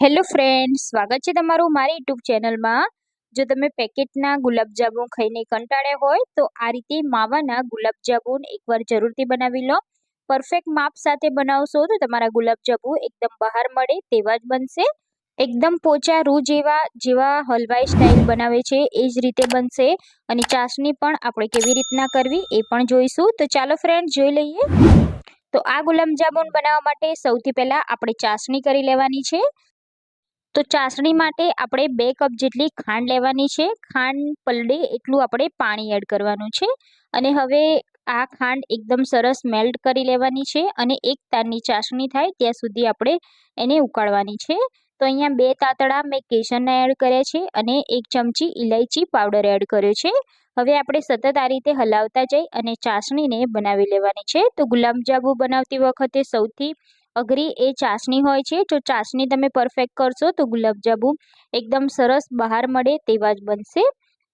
Hello friend સ્વાગત છે તમારું મારી યુટ્યુબ ચેનલમાં જો તમે પેકેટના ગુલાબજાંબુ ખાઈને કંટાળ્યા હોય, તો આ રીતે માવાના ગુલાબજાંબુ એકવાર જરૂરથી બનાવી લો. પરફેક્ટ માપ સાથે બનાવશો તો તમારા ગુલાબજાંબુ એકદમ બહાર મળે તેવા જ બનશે. એકદમ પોચા રૂ જેવા જેવા હલવાઈ સ્ટાઇલ બનાવે છે, એ જ રીતે બનશે. અને ચાસણી પણ આપણે કેવી રીતના કરવી એ પણ જોઈશું. તો ચાલો ફ્રેન્ડ જોઈ લઈએ. તો આ ગુલાબજાંબુ બનાવવા માટે સૌથી પહેલાં આપણે ચાસણી કરી લેવાની છે. તો ચાસણી માટે આપણે બે કપ જેટલી ખાંડ લેવાની છે. ખાંડ પલળે એટલું આપણે પાણી એડ કરવાનું છે. અને હવે આ ખાંડ એકદમ સરસ મેલ્ટ કરી લેવાની છે અને એક તારની ચાસણી થાય ત્યાં સુધી આપણે એને ઉકાળવાની છે. તો અહીંયા બે તાતડા મેં કેસરના એડ કર્યા છે અને એક ચમચી ઇલાયચી પાવડર એડ કર્યો છે. હવે આપણે સતત આ રીતે હલાવતા જઈ અને ચાસણીને બનાવી લેવાની છે. તો ગુલાબજાંબુ બનાવતી વખતે સૌથી અઘરી એ ચાસણી હોય છે. જો ચાસણી તમે પરફેક્ટ કરશો તો ગુલાબજાંબુ એકદમ સરસ બહાર મળે તેવા જ બનશે.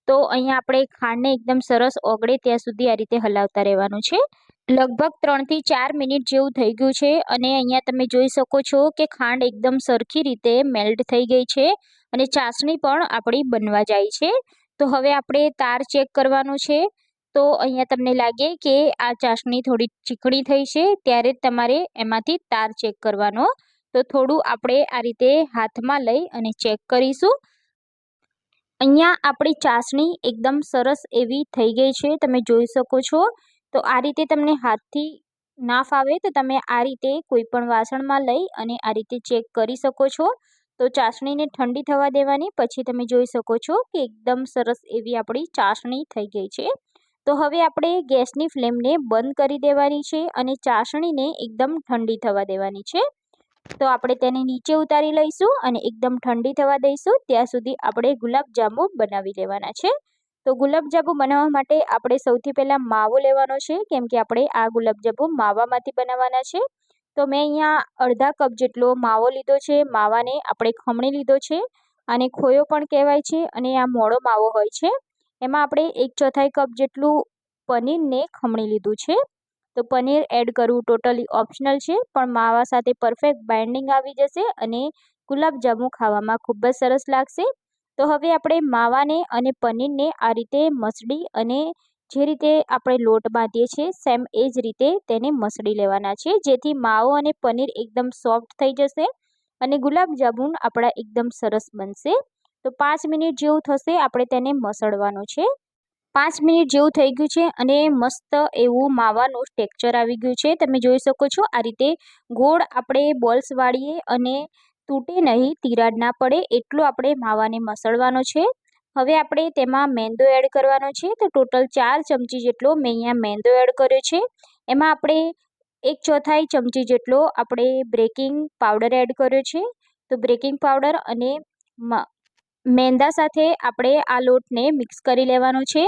તો અહીંયા આપણે ખાંડને એકદમ સરસ ઓગળે ત્યાં સુધી આ રીતે હલાવતા રહેવાનું છે. લગભગ ત્રણથી ચાર મિનિટ જેવું થઈ ગયું છે અને અહીંયા તમે જોઈ શકો છો કે ખાંડ એકદમ સરખી રીતે મેલ્ટ થઈ ગઈ છે અને ચાસણી પણ આપણી બનવા જાય છે. તો હવે આપણે તાર ચેક કરવાનું છે. તો અહીંયા તમને લાગે કે આ ચાસણી થોડી ચીકણી થઈ છે, ત્યારે તમારે એમાંથી તાર ચેક કરવાનો તો થોડું આપણે આ રીતે હાથમાં લઈ અને ચેક કરીશું. અહીંયા આપણી ચાસણી એકદમ સરસ એવી થઈ ગઈ છે, તમે જોઈ શકો છો. તો આ રીતે તમને હાથથી ના ફાવે તો તમે આ રીતે કોઈ પણ વાસણમાં લઈ અને આ રીતે ચેક કરી શકો છો. તો ચાસણીને ઠંડી થવા દેવાની, પછી તમે જોઈ શકો છો કે એકદમ સરસ એવી આપણી ચાસણી થઈ ગઈ છે. તો હવે આપણે ગેસની ફ્લેમને બંધ કરી દેવાની છે અને ચાસણીને એકદમ ઠંડી થવા દેવાની છે. તો આપણે તેને નીચે ઉતારી લઈશું અને એકદમ ઠંડી થવા દઈશું. ત્યાં સુધી આપણે ગુલાબજાંબુ બનાવી લેવાના છે. તો ગુલાબજાંબુ બનાવવા માટે આપણે સૌથી પહેલાં માવો લેવાનો છે, કેમ કે આપણે આ ગુલાબજાંબુ માવામાંથી બનાવવાના છે. તો મેં અહીંયા અડધા કપ જેટલો માવો લીધો છે. માવાને આપણે ખમણી લીધો છે. અને ખોયો પણ કહેવાય છે અને આ મોડો માવો હોય છે. એમાં આપણે એક ચોથાઈ કપ જેટલું પનીરને ખમણી લીધું છે. તો પનીર એડ કરવું ટોટલી ઓપ્શનલ છે, પણ માવા સાથે પરફેક્ટ બાઇન્ડિંગ આવી જશે અને ગુલાબજાંબુ ખાવામાં ખૂબ જ સરસ લાગશે. તો હવે આપણે માવાને અને પનીરને આ રીતે મસળી અને જે રીતે આપણે લોટ બાંધીએ છીએ સેમ એ જ રીતે તેને મસળી લેવાના છે, જેથી માવો અને પનીર એકદમ સોફ્ટ થઈ જશે અને ગુલાબજાંબુ આપણા એકદમ સરસ બનશે. તો પાંચ મિનિટ જેવું થશે, આપણે તેને મસળવાનું છે. પાંચ મિનિટ જેવું થઈ ગયું છે અને મસ્ત એવું માવાનું ટેક્ચર આવી ગયું છે. તમે જોઈ શકો છો આ રીતે ગોળ આપણે બોલ્સ વાળીએ અને તૂટે નહીં, તિરાડ ના પડે, એટલું આપણે માવાને મસળવાનો છે. હવે આપણે તેમાં મેંદો એડ કરવાનો છે. તો ટોટલ ચાર ચમચી જેટલો મેં અહીંયા મેંદો એડ કર્યો છે. એમાં આપણે એક ચોથાઈ ચમચી જેટલો આપણે બ્રેકિંગ પાવડર એડ કર્યો છે. તો બ્રેકિંગ પાવડર અને મેંદા સાથે આપણે આ લોટને મિક્સ કરી લેવાનો છે.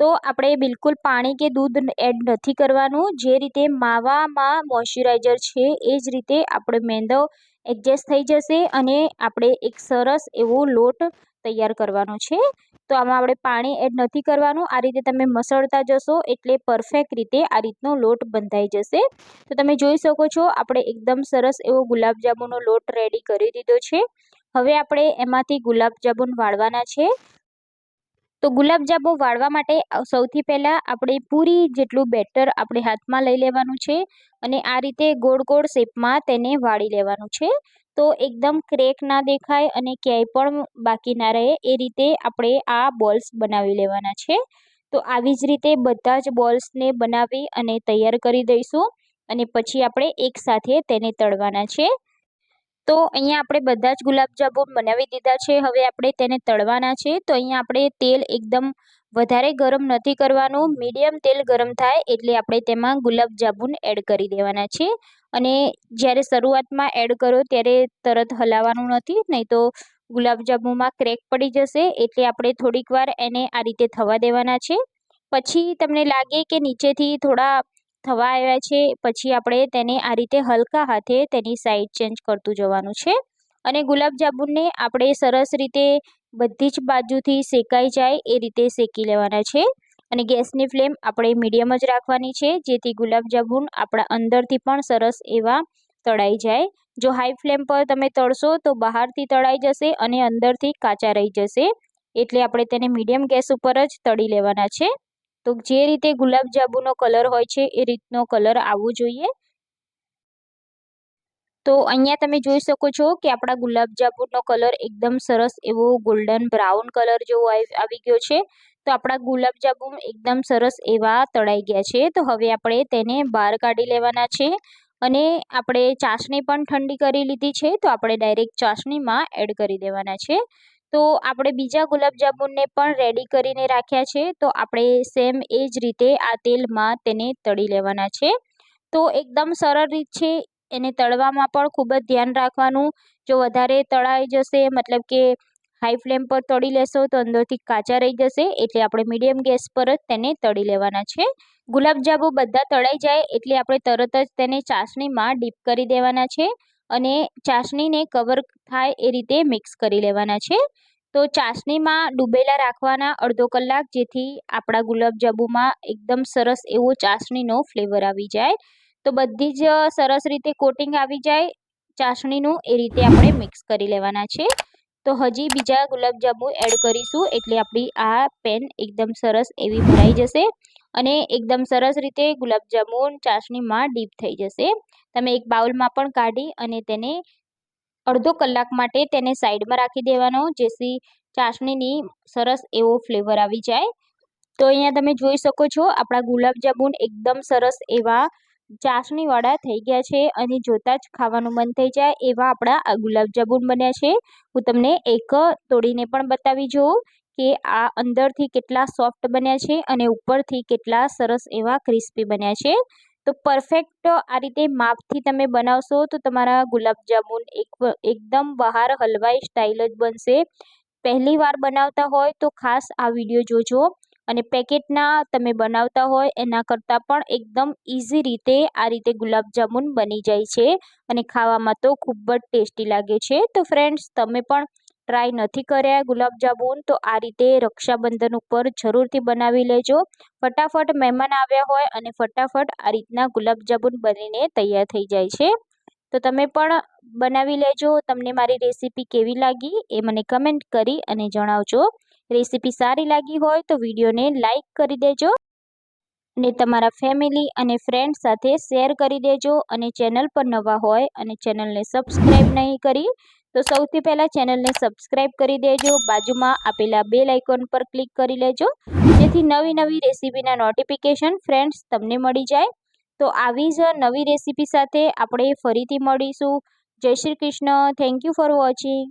તો આપણે બિલકુલ પાણી કે દૂધ એડ નથી કરવાનું. જે રીતે માવામાં મોઇશ્ચરાઇઝર છે, એ જ રીતે આપણે મેંદો એડજસ્ટ થઈ જશે અને આપણે એક સરસ એવો લોટ તૈયાર કરવાનો છે. તો આમાં આપણે પાણી એડ નથી કરવાનું. આ રીતે તમે મસળતા જશો એટલે પરફેક્ટ રીતે આ રીતનો લોટ બંધાઈ જશે. તો તમે જોઈ શકો છો, આપણે એકદમ સરસ એવો ગુલાબજાંબુનો લોટ રેડી કરી દીધો છે. હવે આપણે એમાંથી ગુલાબજાંબુ વાળવાના છે. તો ગુલાબજાંબુ વાળવા માટે સૌથી પહેલાં આપણે પૂરી જેટલું બેટર આપણે હાથમાં લઈ લેવાનું છે અને આ રીતે ગોળ ગોળ શેપમાં તેને વાળી લેવાનું છે. તો એકદમ ક્રેક ના દેખાય અને ક્યાંય પણ બાકી ના રહે એ રીતે આપણે આ બોલ્સ બનાવી લેવાના છે. તો આવી જ રીતે બધા જ બોલ્સને બનાવી અને તૈયાર કરી દઈશું અને પછી આપણે એકસાથે તેને તળવાના છે. તો અહીંયા આપણે બધા જ ગુલાબજાંબુ બનાવી દીધા છે. હવે આપણે તેને તળવાના છે. તો અહીંયા આપણે તેલ એકદમ વધારે ગરમ નથી કરવાનું. મીડિયમ તેલ ગરમ થાય એટલે આપણે તેમાં ગુલાબજાંબુ એડ કરી દેવાના છે. અને જ્યારે શરૂઆતમાં એડ કરો ત્યારે તરત હલાવવાનું નથી, નહીં તો ગુલાબજાંબુમાં ક્રેક પડી જશે એટલે આપણે થોડીક વાર એને આ રીતે થવા દેવાના છે. પછી તમને લાગે કે નીચેથી થોડા થવા આવ્યા છે. પછી આપણે તેને આ રીતે હલકા હાથે તેની સાઈડ ચેન્જ કરતું જવાનું છે. અને ગુલાબજાંબુને આપણે સરસ રીતે બધી જ બાજુથી શેકાઈ જાય એ રીતે શેકી લેવાના છે. અને ગેસની ફ્લેમ આપણે મીડિયમ જ રાખવાની છે, જેથી ગુલાબજાંબુ આપણા અંદરથી પણ સરસ એવા તળાઈ જાય. જો હાઈ ફ્લેમ પર તમે તળશો તો બહારથી તળાઈ જશે અને અંદરથી કાચા રહી જશે. એટલે આપણે તેને મીડિયમ ગેસ ઉપર જ તળી લેવાના છે. તો જે રીતે ગુલાબજાંબુનો કલર હોય છે, એ રીતનો કલર આવવો જોઈએ. તો અહીંયા તમે જોઈ શકો છો કે આપણા ગુલાબજાંબુનો કલર એકદમ સરસ એવો ગોલ્ડન બ્રાઉન કલર જેવો આવી ગયો છે. તો આપણા ગુલાબજાંબુ એકદમ સરસ એવા તળાઈ ગયા છે. તો હવે આપણે તેને બહાર કાઢી લેવાના છે અને આપણે ચાસણી પણ ઠંડી કરી લીધી છે. તો આપણે ડાયરેક્ટ ચાસણીમાં એડ કરી દેવાના છે. તો આપણે બીજા ગુલાબજાંબુને પણ રેડી કરીને રાખ્યા છે. તો આપણે સેમ એ જ રીતે આ તેલમાં તેને તળી લેવાના છે. તો એકદમ સરળ રીત છે. એને તળવામાં પણ ખૂબ જ ધ્યાન રાખવાનું. જો વધારે તળાઈ જશે, મતલબ કે હાઈ ફ્લેમ પર તળી લેશો, તો અંદરથી કાચા રહી જશે. એટલે આપણે મીડિયમ ગેસ પર જ તેને તળી લેવાના છે. ગુલાબજાંબુ બધા તળાઈ જાય, એટલે આપણે તરત જ તેને ચાસણીમાં ડીપ કરી દેવાના છે. અને ચાસણીને કવર થાય એ રીતે મિક્સ કરી લેવાના છે. તો ચાસણીમાં ડૂબેલા રાખવાના અડધો કલાક, જેથી આપણા ગુલાબજાંબુમાં એકદમ સરસ એવો ચાસણીનો ફ્લેવર આવી જાય. તો બધી જ સરસ રીતે કોટિંગ આવી જાય. ચાસણીનું એ રીતે આપણે મિક્સ કરી લેવાના છે. તો હજી બીજા ગુલાબજાંબુ એડ કરીશું એટલે આપણી આ પેન એકદમ સરસ એવી ભરાઈ જશે અને એકદમ સરસ રીતે ગુલાબજાંબુ ચાસણીમાં ડીપ થઈ જશે. તમે એક બાઉલમાં પણ કાઢી અને તેને અડધો કલાક માટે તેને સાઈડમાં રાખી દેવાનો, જેથી ચાસણીની સરસ એવો ફ્લેવર આવી જાય. તો અહીંયા તમે જોઈ શકો છો આપણા ગુલાબજાંબુ એકદમ સરસ એવા ચાસણીવાળા થઈ ગયા છે અને જોતાં જ ખાવાનું મન થઈ જાય એવા આપણા આ ગુલાબજાંબુ બન્યા છે. હું તમને એક તોડીને પણ બતાવી જોઉં કે આ અંદરથી કેટલા સોફ્ટ બન્યા છે અને ઉપરથી કેટલા સરસ એવા ક્રિસ્પી બન્યા છે. તો પરફેક્ટ આ રીતે માપથી તમે બનાવશો તો તમારા ગુલાબજાંબુ એક એકદમ બહાર હલવાઈ સ્ટાઇલ જ બનશે. પહેલી વાર બનાવતા હોય તો ખાસ આ વીડિયો જોજો. અને પેકેટના તમે બનાવતા હોય, એના કરતાં પણ એકદમ ઇઝી રીતે આ રીતે ગુલાબજામુન બની જાય છે અને ખાવામાં તો ખૂબ જ ટેસ્ટી લાગે છે. તો ફ્રેન્ડ્સ, તમે પણ ટ્રાય નથી કર્યા ગુલાબજાંબુ તો આ રીતે રક્ષાબંધન ઉપર જરૂરથી બનાવી લેજો. ફટાફટ મહેમાન આવ્યા હોય અને ફટાફટ આ રીતના ગુલાબજાંબુન બનીને તૈયાર થઈ જાય છે. તો તમે પણ બનાવી લેજો. તમને મારી રેસીપી કેવી લાગી એ મને કમેન્ટ કરી અને જણાવજો. રેસીપી સારી લાગી હોય તો વિડીયોને લાઇક કરી દેજો અને તમારા ફેમિલી અને ફ્રેન્ડ સાથે શેર કરી દેજો અને ચેનલ પર નવા હોય અને ચેનલને સબસ્ક્રાઈબ નહીં કરી તો સૌથી પહેલાં ચેનલને સબસ્ક્રાઈબ કરી દેજો. બાજુમાં આપેલા બે લાઇકોન પર ક્લિક કરી લેજો. જેથી નવી નવી રેસીપીના નોટિફિકેશન ફ્રેન્ડ્સ તમને મળી જાય. તો આવી જ નવી રેસીપી સાથે આપણે ફરીથી મળીશું. Jai Shri Krishna. Thank you for watching.